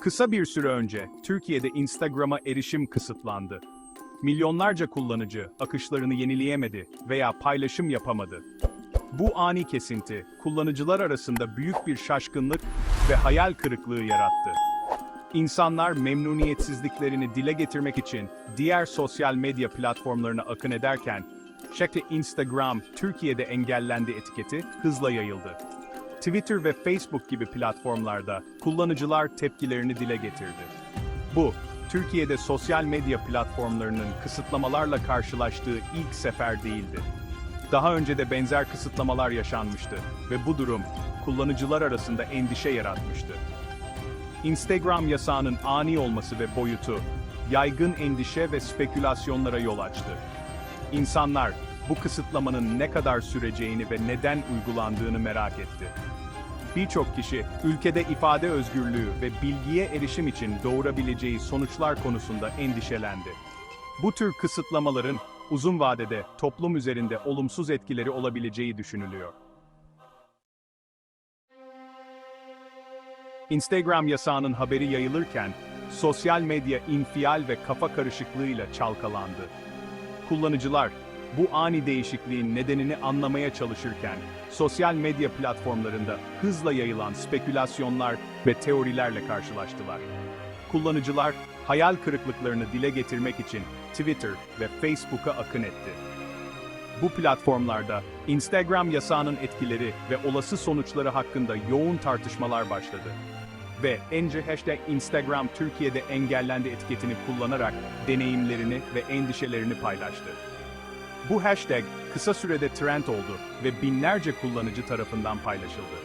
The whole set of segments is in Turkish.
Kısa bir süre önce Türkiye'de Instagram'a erişim kısıtlandı. Milyonlarca kullanıcı akışlarını yenileyemedi veya paylaşım yapamadı. Bu ani kesinti kullanıcılar arasında büyük bir şaşkınlık ve hayal kırıklığı yarattı. İnsanlar memnuniyetsizliklerini dile getirmek için diğer sosyal medya platformlarına akın ederken, şekli Instagram Türkiye'de engellendi etiketi hızla yayıldı. Twitter ve Facebook gibi platformlarda kullanıcılar tepkilerini dile getirdi. Bu, Türkiye'de sosyal medya platformlarının kısıtlamalarla karşılaştığı ilk sefer değildi. Daha önce de benzer kısıtlamalar yaşanmıştı ve bu durum kullanıcılar arasında endişe yaratmıştı. Instagram yasağının ani olması ve boyutu, yaygın endişe ve spekülasyonlara yol açtı. İnsanlar, bu kısıtlamanın ne kadar süreceğini ve neden uygulandığını merak etti. Birçok kişi, ülkede ifade özgürlüğü ve bilgiye erişim için doğurabileceği sonuçlar konusunda endişelendi. Bu tür kısıtlamaların uzun vadede toplum üzerinde olumsuz etkileri olabileceği düşünülüyor. Instagram yasağının haberi yayılırken, sosyal medya infial ve kafa karışıklığıyla çalkalandı. Kullanıcılar, bu ani değişikliğin nedenini anlamaya çalışırken, sosyal medya platformlarında hızla yayılan spekülasyonlar ve teorilerle karşılaştılar. Kullanıcılar, hayal kırıklıklarını dile getirmek için Twitter ve Facebook'a akın etti. Bu platformlarda Instagram yasağının etkileri ve olası sonuçları hakkında yoğun tartışmalar başladı. Ve ence hashtag Instagram Türkiye'de engellendi etiketini kullanarak deneyimlerini ve endişelerini paylaştı. Bu hashtag kısa sürede trend oldu ve binlerce kullanıcı tarafından paylaşıldı.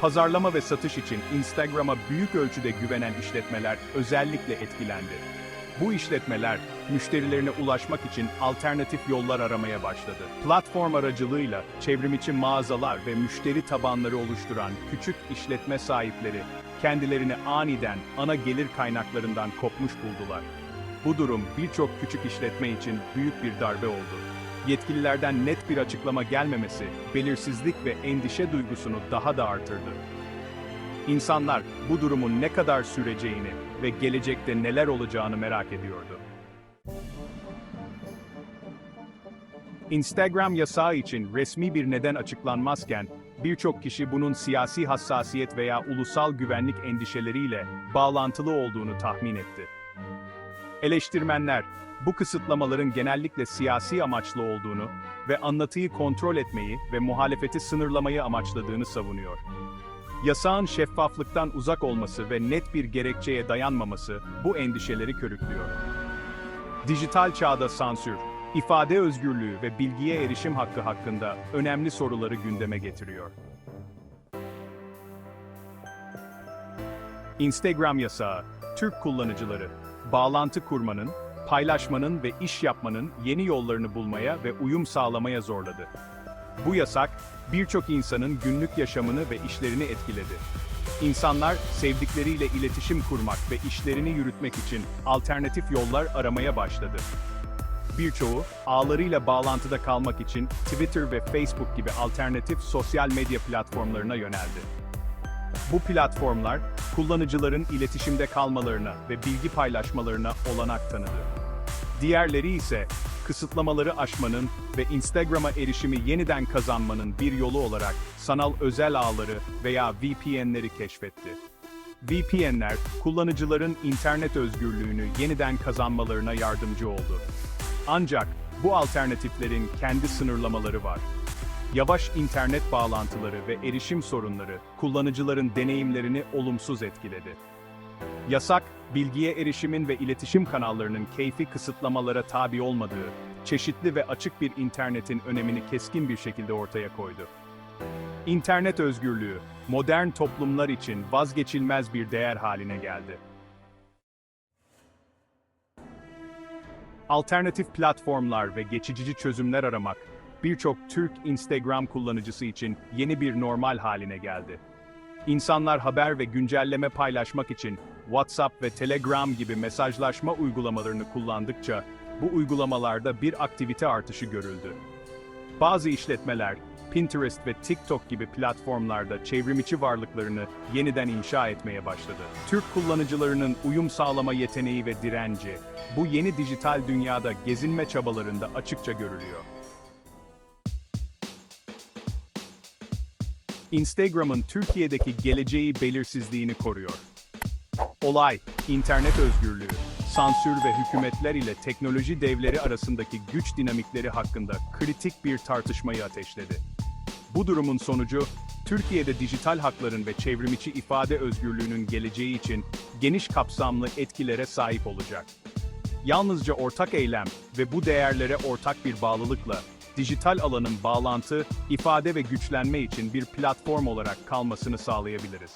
Pazarlama ve satış için Instagram'a büyük ölçüde güvenen işletmeler özellikle etkilendi. Bu işletmeler, müşterilerine ulaşmak için alternatif yollar aramaya başladı. Platform aracılığıyla çevrimiçi mağazalar ve müşteri tabanları oluşturan küçük işletme sahipleri, kendilerini aniden ana gelir kaynaklarından kopmuş buldular. Bu durum birçok küçük işletme için büyük bir darbe oldu. Yetkililerden net bir açıklama gelmemesi, belirsizlik ve endişe duygusunu daha da artırdı. İnsanlar bu durumun ne kadar süreceğini ve gelecekte neler olacağını merak ediyordu. Instagram yasağı için resmi bir neden açıklanmazken, birçok kişi bunun siyasi hassasiyet veya ulusal güvenlik endişeleriyle bağlantılı olduğunu tahmin etti. Eleştirmenler, bu kısıtlamaların genellikle siyasi amaçlı olduğunu ve anlatıyı kontrol etmeyi ve muhalefeti sınırlamayı amaçladığını savunuyor. Yasağın şeffaflıktan uzak olması ve net bir gerekçeye dayanmaması bu endişeleri körüklüyor. Dijital çağda sansür, ifade özgürlüğü ve bilgiye erişim hakkı hakkında önemli soruları gündeme getiriyor. Instagram yasağı, Türk kullanıcıları, bağlantı kurmanın, paylaşmanın ve iş yapmanın yeni yollarını bulmaya ve uyum sağlamaya zorladı. Bu yasak, birçok insanın günlük yaşamını ve işlerini etkiledi. İnsanlar, sevdikleriyle iletişim kurmak ve işlerini yürütmek için alternatif yollar aramaya başladı. Birçoğu, ağlarıyla bağlantıda kalmak için Twitter ve Facebook gibi alternatif sosyal medya platformlarına yöneldi. Bu platformlar, kullanıcıların iletişimde kalmalarına ve bilgi paylaşmalarına olanak tanıdı. Diğerleri ise, kısıtlamaları aşmanın ve Instagram'a erişimi yeniden kazanmanın bir yolu olarak sanal özel ağları veya VPN'leri keşfetti. VPN'ler, kullanıcıların internet özgürlüğünü yeniden kazanmalarına yardımcı oldu. Ancak bu alternatiflerin kendi sınırlamaları var. Yavaş internet bağlantıları ve erişim sorunları kullanıcıların deneyimlerini olumsuz etkiledi. Yasak, bilgiye erişimin ve iletişim kanallarının keyfi kısıtlamalara tabi olmadığı, çeşitli ve açık bir internetin önemini keskin bir şekilde ortaya koydu. İnternet özgürlüğü, modern toplumlar için vazgeçilmez bir değer haline geldi. Alternatif platformlar ve geçici çözümler aramak, birçok Türk Instagram kullanıcısı için yeni bir normal haline geldi. İnsanlar haber ve güncelleme paylaşmak için WhatsApp ve Telegram gibi mesajlaşma uygulamalarını kullandıkça, bu uygulamalarda bir aktivite artışı görüldü. Bazı işletmeler, Pinterest ve TikTok gibi platformlarda çevrimiçi varlıklarını yeniden inşa etmeye başladı. Türk kullanıcılarının uyum sağlama yeteneği ve direnci, bu yeni dijital dünyada gezinme çabalarında açıkça görülüyor. Instagram'ın Türkiye'deki geleceği belirsizliğini koruyor. Olay, internet özgürlüğü, sansür ve hükümetler ile teknoloji devleri arasındaki güç dinamikleri hakkında kritik bir tartışmayı ateşledi. Bu durumun sonucu, Türkiye'de dijital hakların ve çevrimiçi ifade özgürlüğünün geleceği için geniş kapsamlı etkilere sahip olacak. Yalnızca ortak eylem ve bu değerlere ortak bir bağlılıkla, dijital alanın bağlantı, ifade ve güçlenme için bir platform olarak kalmasını sağlayabiliriz.